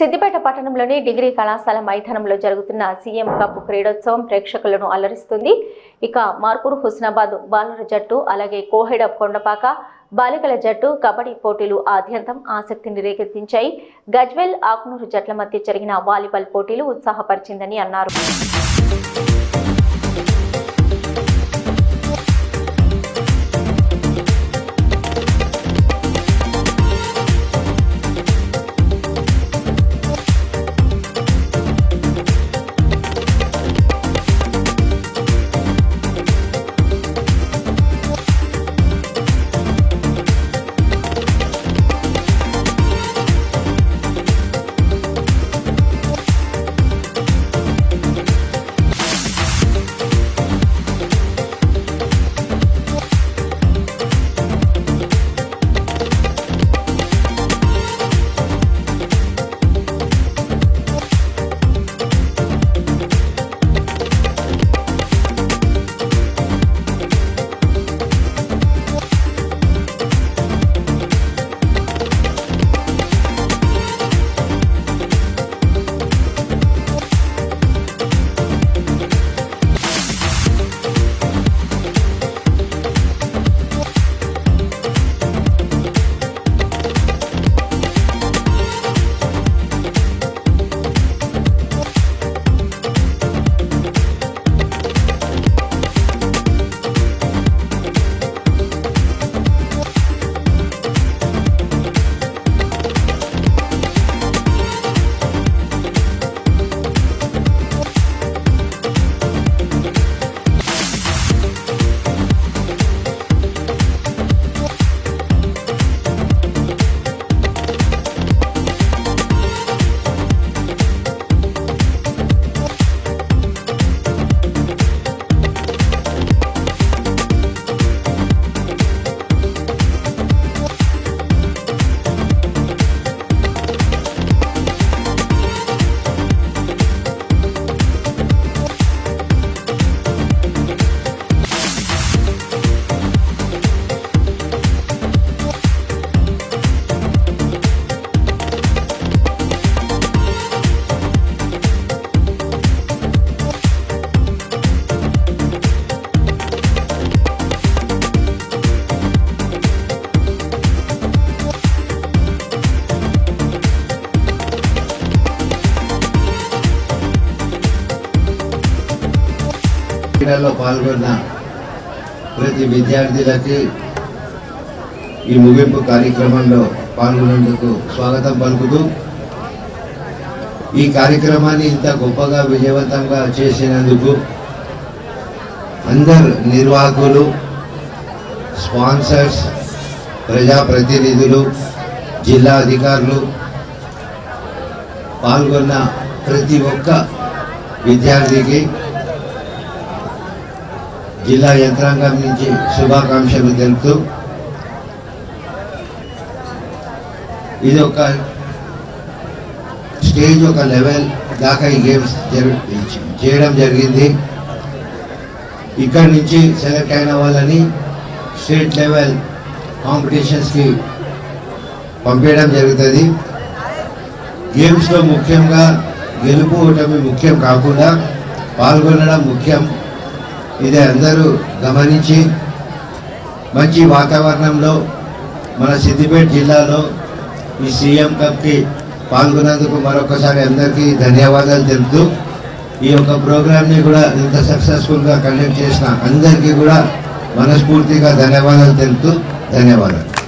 సిద్దిపేట పట్టణంలోని డిగ్రీ కళాశాల మైదానంలో జరుగుతున్న సీఎం కప్ క్రీడోత్సవం ప్రేక్షకులను అలరిస్తుంది. ఇక మార్కూరు హుస్నాబాద్ బాలుర జట్టు అలాగే కోహెడ కొండపాక బాలికల జట్టు కబడ్డీ పోటీలు ఆద్యంతం ఆసక్తిని రేకెత్తించాయి. గజ్వెల్ ఆక్నూరు జట్ల మధ్య జరిగిన వాలీబాల్ పోటీలు ఉత్సాహపరిచిందని అన్నారు. క్రీడల్లో పాల్గొన్న ప్రతి విద్యార్థులకి ఈ ముగింపు కార్యక్రమంలో పాల్గొనేందుకు స్వాగతం పలుకుతూ ఈ కార్యక్రమాన్ని ఇంత గొప్పగా విజయవంతంగా చేసినందుకు అందరు నిర్వాహకులు స్పాన్సర్స్ ప్రజాప్రతినిధులు జిల్లా అధికారులు పాల్గొన్న ప్రతి ఒక్క విద్యార్థికి జిల్లా యంత్రాంగం నుంచి శుభాకాంక్షలు తెలుపుతూ ఇది ఒక స్టేజ్ ఒక లెవెల్ దాకా ఈ గేమ్స్ చేయడం జరిగింది. ఇక్కడి నుంచి సెలెక్ట్ అయిన వాళ్ళని స్టేట్ లెవెల్ కాంపిటీషన్స్కి పంపించడం జరుగుతుంది. గేమ్స్లో ముఖ్యంగా గెలుపు ఓటమి ముఖ్యం కాకుండా పాల్గొనడం ముఖ్యం. ఇది అందరూ గమనించి మంచి వాతావరణంలో మన సిద్దిపేట జిల్లాలో ఈ సీఎం కప్కి పాల్గొన్నందుకు మరొకసారి అందరికీ ధన్యవాదాలు తెలుపుతూ ఈ యొక్క ప్రోగ్రామ్ని కూడా ఇంత సక్సెస్ఫుల్గా కండక్ట్ చేసిన అందరికీ కూడా మనస్ఫూర్తిగా ధన్యవాదాలు తెలుపుతూ ధన్యవాదాలు.